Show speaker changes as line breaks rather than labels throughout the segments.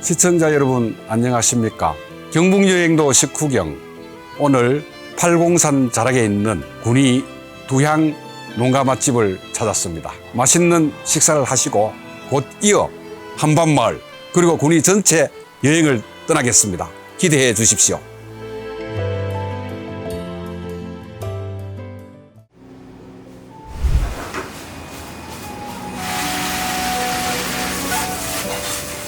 시청자 여러분 안녕하십니까? 경북 여행도 식후경 오늘 팔공산 자락에 있는 군이 두향 농가 맛집을 찾았습니다. 맛있는 식사를 하시고 곧 이어 한밤마을 그리고 군이 전체 여행을 떠나겠습니다. 기대해 주십시오.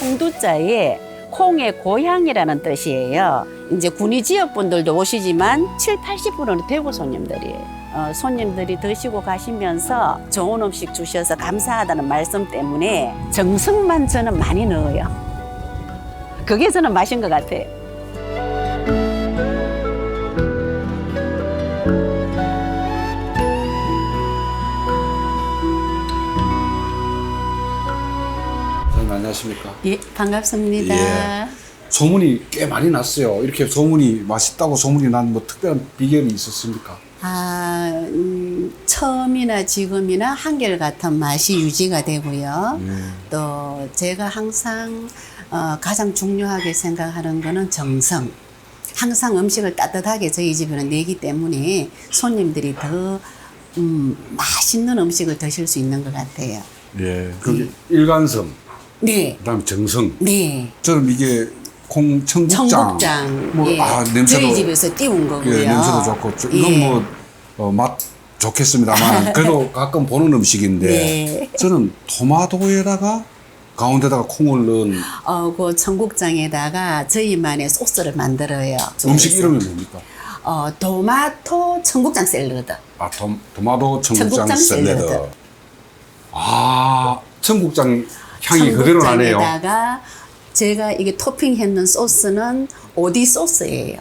홍두자에 콩의 고향이라는 뜻이에요. 이제 군위 지역 분들도 오시지만 7, 80%는 대구 손님들이에요. 어, 손님들이 드시고 가시면서 좋은 음식 주셔서 감사하다는 말씀 때문에 정성만 저는 많이 넣어요. 그게 저는 맛인 것 같아요.
선생님 안녕하십니까?
예, 반갑습니다.
예. 소문이 꽤 많이 났어요. 이렇게 소문이 맛있다고 소문이 난 뭐 특별한 비결이 있었습니까?
아, 음, 처음이나 지금이나 한결같은 맛이 유지가 되고요.
음.
또 제가 항상 어, 가장 중요하게 생각하는 거는 정성. 항상 음식을 따뜻하게 저희 집에는 내기 때문에 손님들이 더 음, 맛있는 음식을 드실 수 있는 것 같아요.
예. 그게 일관성,
네,
그다음에 정성.
네.
저는 이게 콩 청국장,
청국장.
뭐
예.
아, 냄새도
저희 집에서 띄운 거고요.
예, 냄새도 좋고 저- 이건
예.
뭐 어, 맛 좋겠습니다만 그래도 가끔 보는 음식인데
네.
저는 토마토에다가 가운데다가 콩을 넣은
어, 그 청국장에다가 저희만의 소스를 만들어요.
음식 이름이 뭡니까?
어, 토마토 청국장 샐러드.
아 토, 토마토 청국장,
청국장
샐러드.
샐러드.
아 청국장 향이 그대로 나네요.
청국장에다가 제가 이게 토핑했는 소스는 오디 소스예요.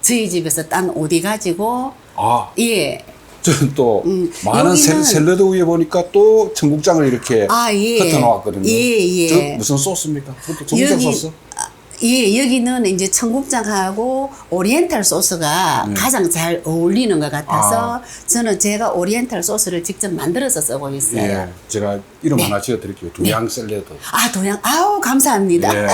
저희 집에서 딴 오디 가지고
아
예.
저는 또
음,
많은 샐러드 위에 보니까 또 청국장을 이렇게
아, 예.
흩어 놓았거든요.
예, 예.
저 무슨 소스입니까? 그것도 청국장
여기-
소스?
예, 여기는 이제 청국장하고 오리엔탈 소스가
네.
가장 잘 어울리는 것 같아서
아.
저는 제가 오리엔탈 소스를 직접 만들어서 쓰고 있어요.
예, 제가 이름
네.
하나 지어 드릴게요. 두양 샐러드.
아, 도양, 아우, 감사합니다.
예.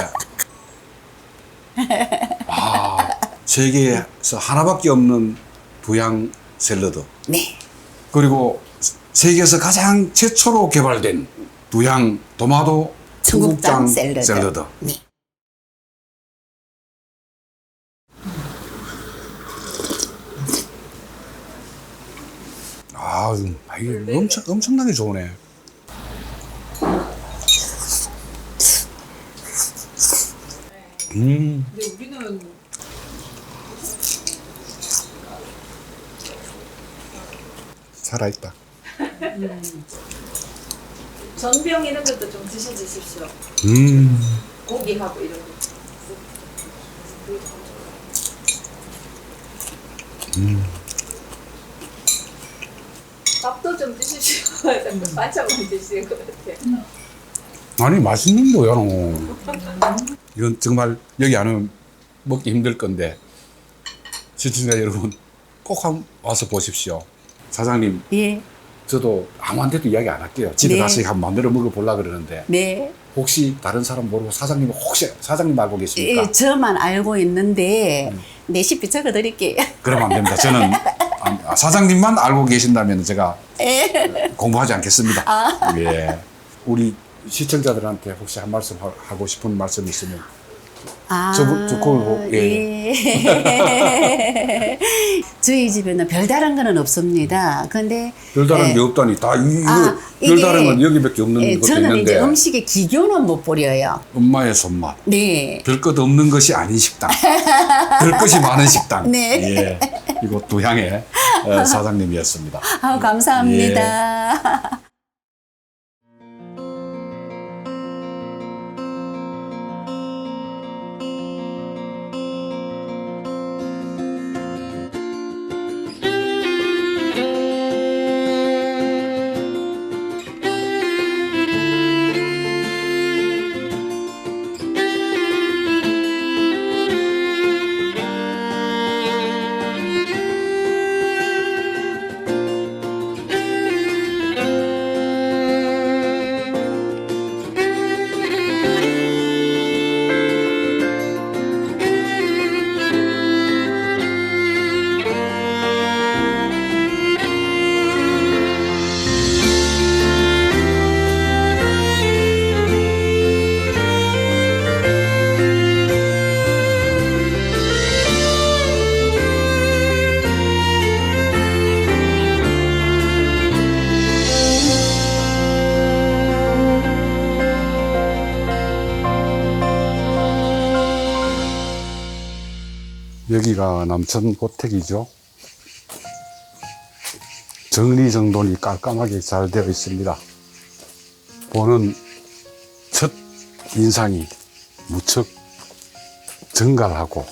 아, 세계에서 하나밖에 없는 두양 샐러드.
네.
그리고 세계에서 가장 최초로 개발된 두양 도마도
청국장
청국장
샐러드.
샐러드.
네.
아, 이게 엄청 엄청나게 좋네. 음,
근데 우리는
살아있다.
전병 이런 것도 좀 드셔주십시오.
음,
고기하고 이런 거. 밥도 좀 드십시오. 자꾸 반찬만 드시는 것 같아요.
아니 맛있는 거야. 너. 이건 정말 여기 안 오면 먹기 힘들 건데 시청자 여러분 꼭 한번 와서 보십시오. 사장님,
예.
저도 아무한테도 이야기 안 할게요. 집에
네.
가서 한번 만들어 먹어 보려 그러는데
네.
혹시 다른 사람 모르고 사장님 혹시 사장님 알고 계십니까?
예, 저만 알고 있는데
음.
레시피 적어 드릴게요.
그러면 안 됩니다. 저는 안- 아, 사장님만 알고 계신다면 제가
예.
공부하지 않겠습니다.
아.
예. 우리 시청자들한테 혹시 한 말씀 하- 하고 싶은 말씀 있으면
아,
저- 저 그걸 보-
예. 저희 집에는 별다른 거는 없습니다. 근데
별다른
예.
게 없다니 다 이,
아,
이거 별다른 건 여기밖에 없는
예,
것도
저는
있는데
이제 음식에 기교는 못 부려요.
엄마의 손맛
네.
별것 없는 것이 아닌 식당 별 것이 많은 식당
네.
예. 이곳 두향의 어, 사장님이었습니다
아, 감사합니다.
여기가 남천 고택이죠. 정리정돈이 깔끔하게 잘 되어 있습니다. 보는 첫 인상이 무척 정갈하고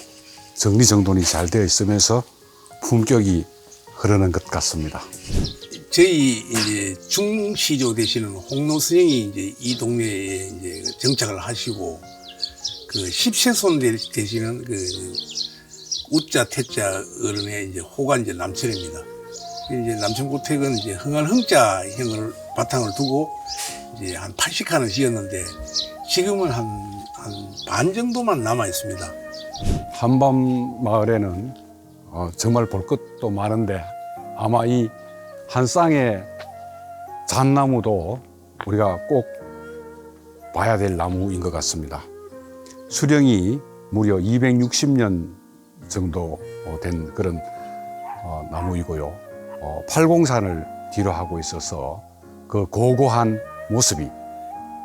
정리정돈이 잘 되어 있으면서 품격이 흐르는 것 같습니다.
저희 이제 중시조 되시는 홍노 스님이 이제 이 동네에 이제 정착을 하시고 그 십세손 되- 되시는 그 우자 태자 어른의 이제 호가 이제 남천입니다. 이제 남천고택은 이제 흥할 흥자 형을 바탕을 두고 이제 한 80칸을 지었는데 지금은 한 한 반 정도만 남아 있습니다.
한밤 마을에는 어, 정말 볼 것도 많은데 아마 이 한 쌍의 잣나무도 우리가 꼭 봐야 될 나무인 것 같습니다. 수령이 무려 260년 정도 어, 된 그런 어, 나무이고요. 어, 팔공산을 뒤로 하고 있어서 그 고고한 모습이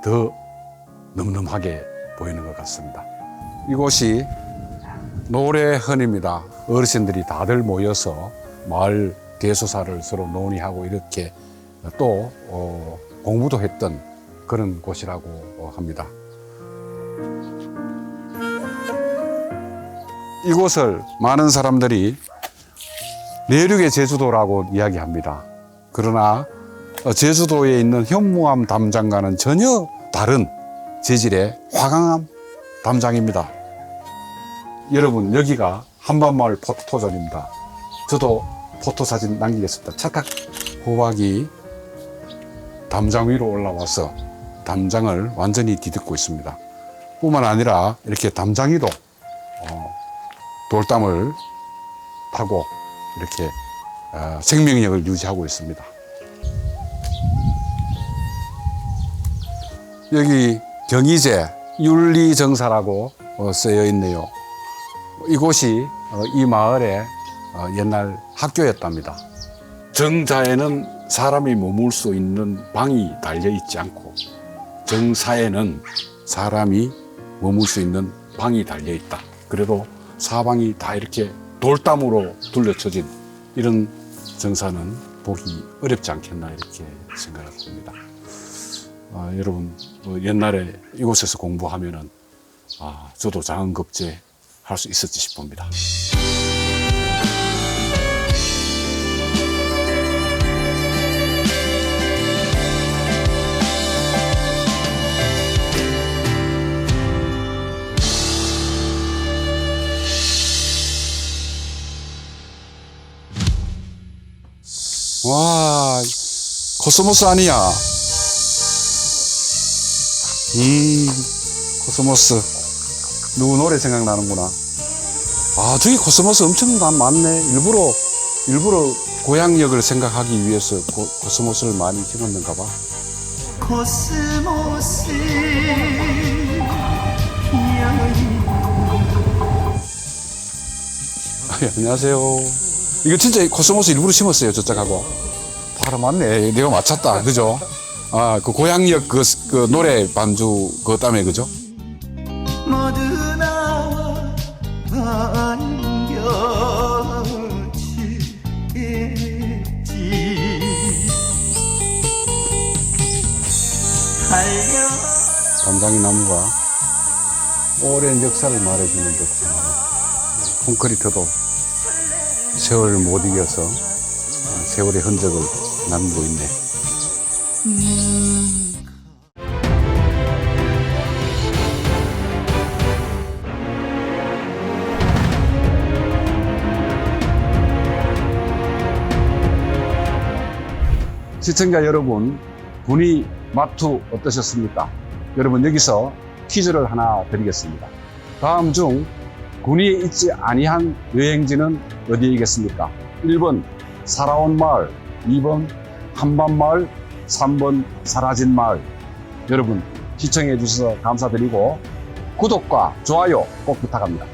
더 늠름하게 보이는 것 같습니다. 이곳이 노래헌입니다. 어르신들이 다들 모여서 마을 대소사를 서로 논의하고 이렇게 또 어, 공부도 했던 그런 곳이라고 어, 합니다. 이곳을 많은 사람들이 내륙의 제주도라고 이야기합니다. 그러나 어, 제주도에 있는 현무암 담장과는 전혀 다른 재질의 화강암 담장입니다. 여러분 여기가 한밤마을 포토존입니다. 저도 포토 사진 남기겠습니다. 찰칵 호박이 담장 위로 올라와서 담장을 완전히 뒤덮고 있습니다. 뿐만 아니라 이렇게 담장 위도 어, 돌담을 타고 이렇게 어, 생명력을 유지하고 있습니다. 여기 경희제 윤리정사라고 어, 쓰여 있네요. 이곳이 어, 이 마을의 어, 옛날 학교였답니다. 정자에는 사람이 머물 수 있는 방이 달려 있지 않고 정사에는 사람이 머물 수 있는 방이 달려 있다. 그래도 사방이 다 이렇게 돌담으로 둘러쳐진 이런 정사는 보기 어렵지 않겠나 이렇게 생각을 합니다. 아, 여러분 어, 옛날에 이곳에서 공부하면은 아, 저도 장은급제 할 수 있었지 싶습니다. 와, 코스모스 아니야? 음, 코스모스. 누구 노래 생각나는구나. 아, 저기 코스모스 엄청 다 많네. 일부러, 일부러 고향역을 생각하기 위해서 고, 코스모스를 많이 심었는가 봐.
코스모스
아, 예, 안녕하세요. 이거 진짜 코스모스 일부러 심었어요, 저쪽하고. 바로 맞네. 내가 맞췄다. 그죠? 아, 그 고향역 그, 그 노래 반주 그것 때문에, 그죠? 담장이 나무가 오랜 역사를 말해주는 듯한 콘크리트도 세월을 못 이겨서 세월의 흔적을 남기고 있네. 시청자 여러분, 군이 마투 어떠셨습니까? 여러분 여기서 퀴즈를 하나 드리겠습니다. 다음 중 군위에 있지 아니한 여행지는 어디이겠습니까? 1번 살아온 마을, 2번 한밤마을, 3번 사라진 마을. 여러분 시청해 주셔서 감사드리고 구독과 좋아요 꼭 부탁합니다.